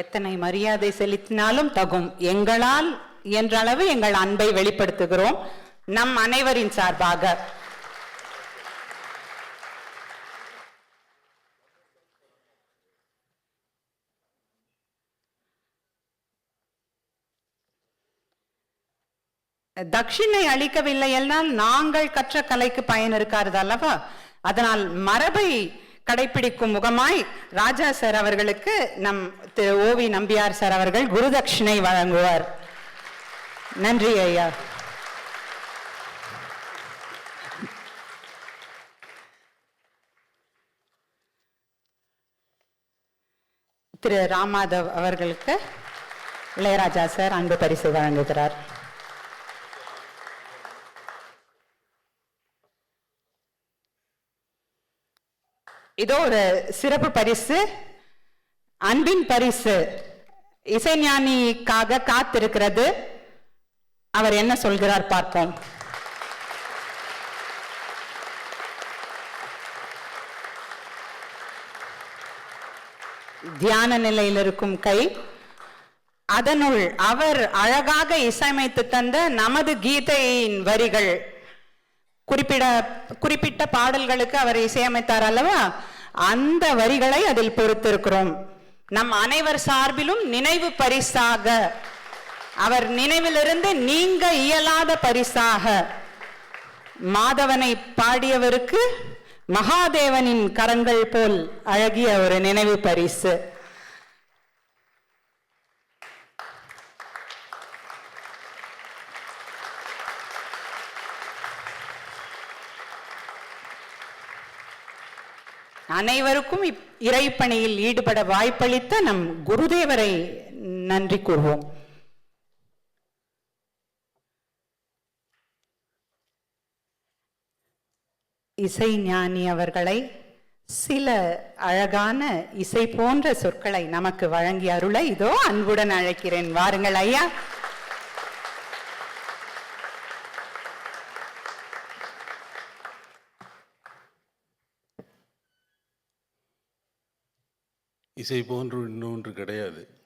எத்தனை மரியாதை செலுத்தினாலும் தகும். எங்களால் என்ற அளவு எங்கள் அன்பை வெளிப்படுத்துகிறோம். நம் அனைவரின் சார்பாக. தட்சிணை அளிக்கவில்லை என்றால் நாங்கள் கற்ற கலைக்கு பயன் இருக்காது அல்லவா? அதனால் மரபை கடைபிடிக்கும் முகமாய் ராஜா சார் அவர்களுக்கு நம் திரு ஓவி நம்பியார் சார் அவர்கள் குருதட்சிணை வழங்குவார். நன்றி ஐயா. திரு ராமாதவ் அவர்களுக்கு இளையராஜா சார் அன்பு பரிசு வழங்குகிறார். இதோ ஒரு சிறப்பு பரிசு அன்பின் பரிசு. இசைஞானிக்காக காத்திருக்கிறது. அவர் என்ன சொல்கிறார் பார்ப்போம். தியான நிலையில் இருக்கும் கை. அதனுள் அவர் அழகாக இசையமைத்து தந்த நமது கீதையின் வரிகள். குறிப்பிட குறிப்பிட்ட பாடல்களுக்கு அவர் இசையமைத்தார் அல்லவா? அந்த வரிகளை அதில் பொறுத்திருக்கிறோம். நம் அனைவர் சார்பிலும் நினைவு பரிசாக. அவர் நினைவிலிருந்து நீங்க இயலாத பரிசாக. மாதவனை பாடியவருக்கு மகாதேவனின் கரங்கள் போல் அழகிய ஒரு நினைவு பரிசு. அனைவருக்கும் இறைப்பணியில் ஈடுபட வாய்ப்பளித்த நம் குருதேவரை நன்றி கூறுவோம். இசை ஞானி அவர்களை சில அழகான இசை போன்ற சொற்களை நமக்கு வழங்கி அருளை இதோ அன்புடன் அழைக்கிறேன். வாருங்கள் ஐயா. இசை போன்று இன்னொன்று கிடையாது.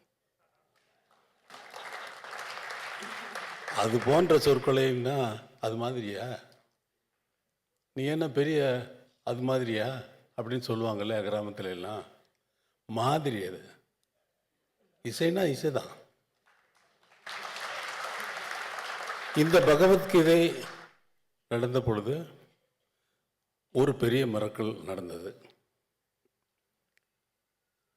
அது போன்ற சொற்களைன்னா அது மாதிரியா? நீ என்ன பெரிய அது மாதிரியா? அப்படின்னு சொல்லுவாங்கல்ல கிராமத்துல எல்லாம். மாதிரி அது. இசைனா இசைதான். இந்த பகவத்கீதை நடந்த பொழுது ஒரு பெரிய மறக்கல் நடந்தது.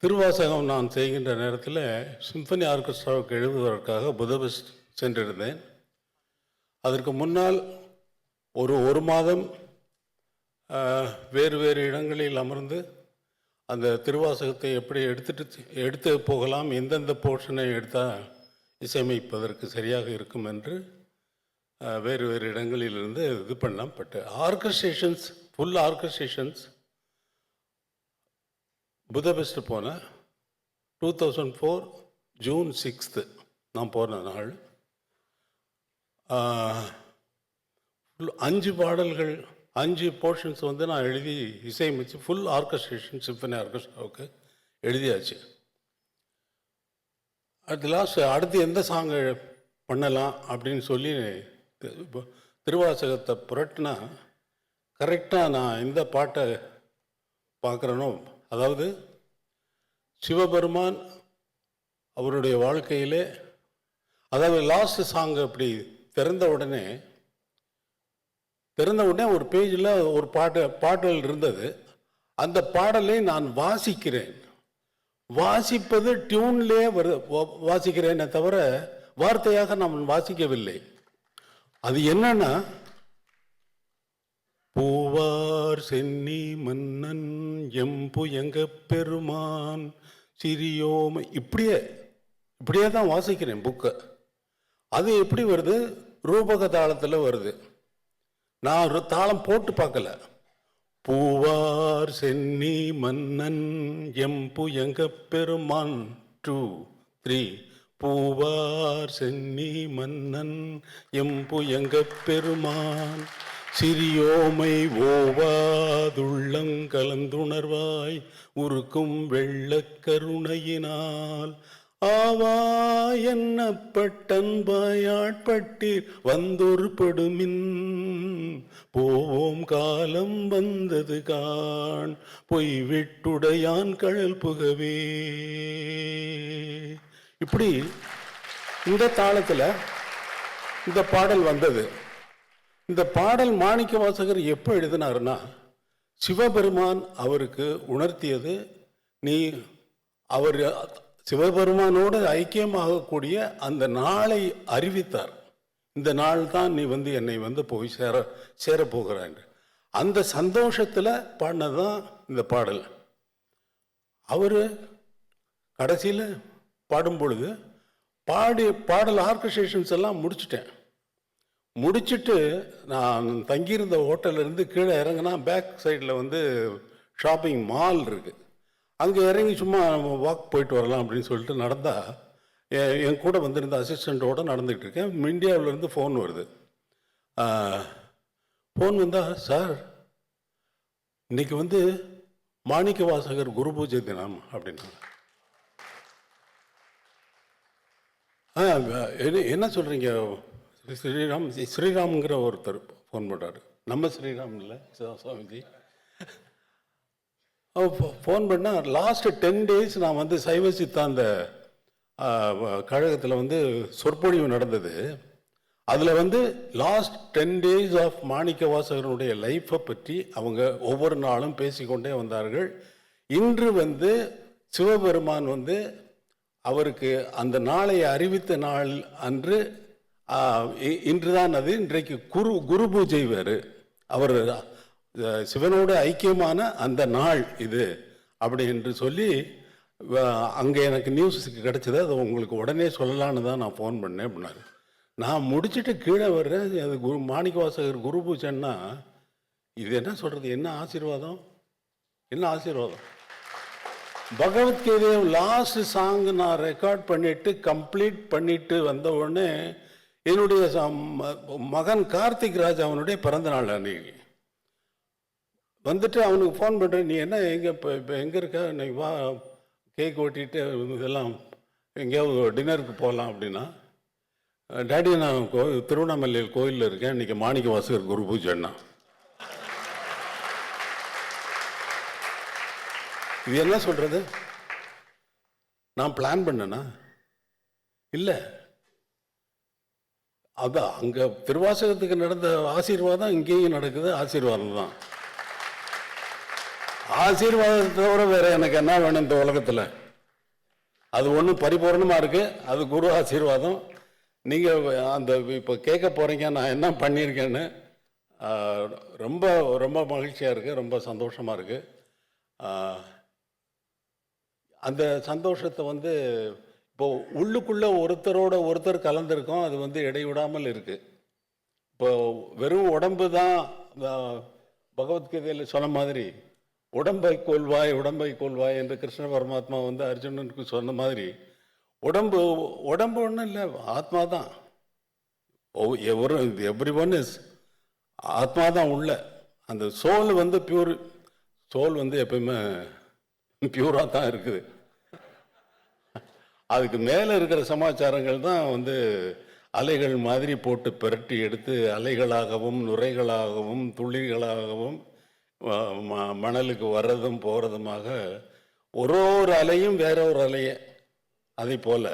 திருவாசகம் நான் செய்கின்ற நேரத்தில் சிம்பனி ஆர்கெஸ்ட்ராவுக்கு எழுதுவதற்காக புதபெஸ்ட் சென்றிருந்தேன். அதற்கு முன்னால் ஒரு ஒரு மாதம் வேறு வேறு இடங்களில் அமர்ந்து அந்த திருவாசகத்தை எப்படி எடுத்துட்டு எடுத்து போகலாம் எந்தெந்த போர்ஷனை எடுத்தால் இசையமைப்பதற்கு சரியாக இருக்கும் என்று வேறு வேறு இடங்களிலிருந்து இது பண்ணலாம் பட் ஆர்கஸ்ட்ரேஷன்ஸ் ஃபுல் ஆர்கஸ்ட்ரேஷன்ஸ் புதபெஸ்ட் போனேன் two thousand four June sixth நான் போன நாள். அஞ்சு பாடல்கள் அஞ்சு போர்ஷன்ஸ் வந்து நான் எழுதி இசையமைச்சு ஃபுல் ஆர்கஸ்ட்ரேஷன் சிம்பனி ஆர்கெஸ்ட்ராவுக்கு எழுதியாச்சு. அடுத்து லாஸ்ட் அடுத்து எந்த சாங்கை பண்ணலாம் அப்படின்னு சொல்லி திருவாசகத்தை புரட்டினா கரெக்டாக நான் எந்த பாட்டை பார்க்குறேனோ அதாவது சிவபெருமான் அவருடைய வாழ்க்கையிலே அதாவது லாஸ்ட் சாங் அப்படி திறந்த உடனே திறந்த உடனே ஒரு பேஜில் ஒரு பாட்டு பாடல் இருந்தது. அந்த பாடலை நான் வாசிக்கிறேன். வாசிப்பது டியூன்லே வரு வாசிக்கிறேனே தவிர வார்த்தையாக நான் வாசிக்கவில்லை. அது என்னன்னா பூவார் சென்னி மன்னன் எம்புயங்க பெருமான் சிறியோமை. இப்படியே இப்படியே தான் வாசிக்கிறேன் புக்கை. அது எப்படி வருது? ரூபக தாளத்தில் வருது. நான் ஒரு தாளம் போட்டு பார்க்கல. பூவார் சென்னி மன்னன் எம்புயங்க பெருமான். டூ த்ரீ பூவார் சென்னி மன்னன் எம்புயங்க பெருமான். சிறியோமை ஓவாதுள்ளங்கலந்துணர்வாய் உருக்கும் வெள்ள கருணையினால். ஆவா என்னப்பட்டன்பாயாட்பட்டீர் வந்தொரு படுமின் போவோம் காலம் வந்தது காண். பொய் விட்டுடையான் கழல் புகவே. இப்படி இந்த தாளத்தில் இந்த பாடல் வந்தது. இந்த பாடல் மாணிக்க வாசகர் எப்போ எழுதினாருன்னா சிவபெருமான் அவருக்கு உணர்த்தியது நீ அவர் சிவபெருமானோடு ஐக்கியமாகக்கூடிய அந்த நாளை அறிவித்தார். இந்த நாள் தான் நீ வந்து என்னை வந்து போய் சேர சேரப்போகிறான் அந்த சந்தோஷத்தில் பாடினதான் இந்த பாடல். அவர் கடைசியில் பாடும் பொழுது பாடி பாடல் ஆர்கஸ்ட்ரேஷன்ஸ் எல்லாம் முடிச்சிட்டேன். முடிச்சிட்டு நான் தங்கியிருந்த ஹோட்டல்லேருந்து கீழே இறங்கினா பேக் சைடில் வந்து ஷாப்பிங் மால் இருக்குது அங்கே இறங்கி சும்மா வாக் போயிட்டு வரலாம் அப்படின்னு சொல்லிட்டு நடந்தால் என் என் கூட வந்திருந்த அசிஸ்டண்ட்டோட நடந்துகிட்டு இருக்கேன். இந்தியாவிலேருந்து ஃபோன் வருது. ஃபோன் வந்தா சார் இன்றைக்கி வந்து மாணிக்க வாசகர் குரு பூஜை தினம் அப்படின்னாங்க. ஆ என்ன என்ன சொல்கிறீங்க ஸ்ரீராம் ஸ்ரீராம்ங்கிற ஒருத்தர் ஃபோன் பண்ணுறாரு நம்ம ஸ்ரீராம் இல்லை சா- சுவாமிஜி ஃபோன் பண்ணால் லாஸ்ட்டு டென் டேஸ் நான் வந்து சைவ சித்தாந்த கழகத்தில் வந்து சொற்பொழிவு நடந்தது. அதில் வந்து லாஸ்ட் டென் டேஸ் ஆஃப் மாணிக்க வாசகருடைய லைஃப்பை பற்றி அவங்க ஒவ்வொரு நாளும் பேசிக்கொண்டே வந்தார்கள். இன்று வந்து சிவபெருமான் வந்து அவருக்கு அந்த நாளை அறிவித்த நாள் அன்று இன்றுதான் அது இன்றைக்கு குரு குரு பூஜை வேறு. அவர் சிவனோடு ஐக்கியமான அந்த நாள் இது அப்படி என்று சொல்லி அங்கே எனக்கு நியூஸ் கிடைச்சது அதை உங்களுக்கு உடனே சொல்லலான்னு தான் நான் ஃபோன் பண்ணேன் அப்படின்னாரு. நான் முடிச்சுட்டு கீழே வர்றேன் அது குரு மாணிக்க வாசகர் குரு பூஜைன்னா இது என்ன சொல்கிறது என்ன ஆசீர்வாதம்? என்ன ஆசீர்வாதம்? பகவத்கீதையை லாஸ்ட் சாங் நான் ரெக்கார்ட் பண்ணிட்டு கம்ப்ளீட் பண்ணிட்டு வந்த உடனே என்னுடைய மகன் கார்த்திக் ராஜ் அவனுடைய பிறந்த நாள் அன்னைக்கு. வந்துட்டு அவனுக்கு ஃபோன் பண்ணுறேன் நீ என்ன எங்கே இப்போ இப்போ எங்கே இருக்க? இன்னைக்கு வா கேக் ஓட்டிட்டு இதெல்லாம் எங்கேயாவது டின்னருக்கு போகலாம் அப்படின்னா டேடி நான் கோ திருவண்ணாமலையில் கோயிலில் இருக்கேன். இன்றைக்கி மாணிக்க வாசகர் குரு பூஜைன்னா இது என்ன சொல்கிறது நான் பிளான் பண்ணேண்ணா இல்லை. அதான் அங்கே திருவாசகத்துக்கு நடந்த ஆசீர்வாதம் இங்கேயும் நடக்குது ஆசீர்வாதம் தான். ஆசீர்வாதத்தை தவிர வேற எனக்கு என்ன வேணும் இந்த உலகத்தில்? அது ஒன்றும் பரிபூர்ணமாக இருக்குது அது குரு ஆசீர்வாதம். நீங்கள் அந்த இப்போ கேட்க போகிறீங்க நான் என்ன பண்ணியிருக்கேன்னு ரொம்ப ரொம்ப மகிழ்ச்சியாக இருக்குது ரொம்ப சந்தோஷமாக இருக்குது அந்த சந்தோஷத்தை வந்து இப்போ உள்ளுக்குள்ள ஒருத்தரோட ஒருத்தர் கலந்துருக்கோம் அது வந்து இடைவிடாமல் இருக்கு. இப்போ வெறும் உடம்பு தான் பகவத்கீதையில் சொன்ன மாதிரி உடம்பை கொள்வாய் உடம்பை கொள்வாய் என்று கிருஷ்ண பரமாத்மா வந்து அர்ஜுனனுக்கு சொன்ன மாதிரி உடம்பு உடம்பு ஒன்றும் இல்லை ஆத்மா தான். எவரு எவ்ரி ஒன் இஸ் ஆத்மா தான் உள்ள. அந்த சோல் வந்து பியூர் சோல் வந்து எப்பயுமே பியூராக தான் இருக்குது. அதுக்கு மேலே இருக்கிற சமாச்சாரங்கள் தான் வந்து அலைகள் மாதிரி போட்டு பிரட்டி எடுத்து அலைகளாகவும் நுரைகளாகவும் துளிகளாகவும் ம- மணலுக்கு வர்றதும் போகிறதுமாக ஒரு ஒரு அலையும் வேற ஒரு அலையை. அதே போல்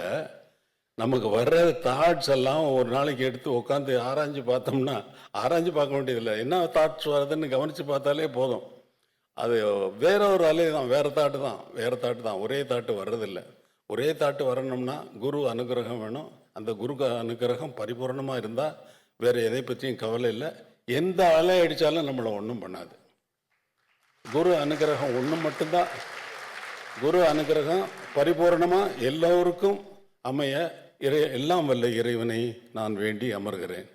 நமக்கு வர்ற தாட்ஸ் எல்லாம் ஒரு நாளைக்கு எடுத்து உட்காந்து ஆராய்ஞ்சு பார்த்தோம்னா ஆராய்ஞ்சு பார்க்க வேண்டியதில்லை. என்ன தாட்ஸ் வருதுன்னு கவனித்து பார்த்தாலே போதும். அது வேற ஒரு அலை தான் வேறு தாட்டு தான் வேறு தாட்டு தான். ஒரே தாட்டு வர்றதில்லை ஒரே தாட்டு வரணும்னா குரு அனுகிரகம் வேணும். அந்த குரு க- அனுகிரகம் பரிபூர்ணமாக இருந்தால் வேறு எதை பற்றியும் கவலை இல்லை. எந்த அலை அடித்தாலும் நம்மளை ஒன்றும் பண்ணாது. குரு அனுகிரகம் ஒன்று மட்டும்தான். குரு அனுகிரகம் பரிபூர்ணமாக எல்லோருக்கும் அமைய இறை எல்லாம் வல்ல இறைவனை நான் வேண்டி அமர்கிறேன்.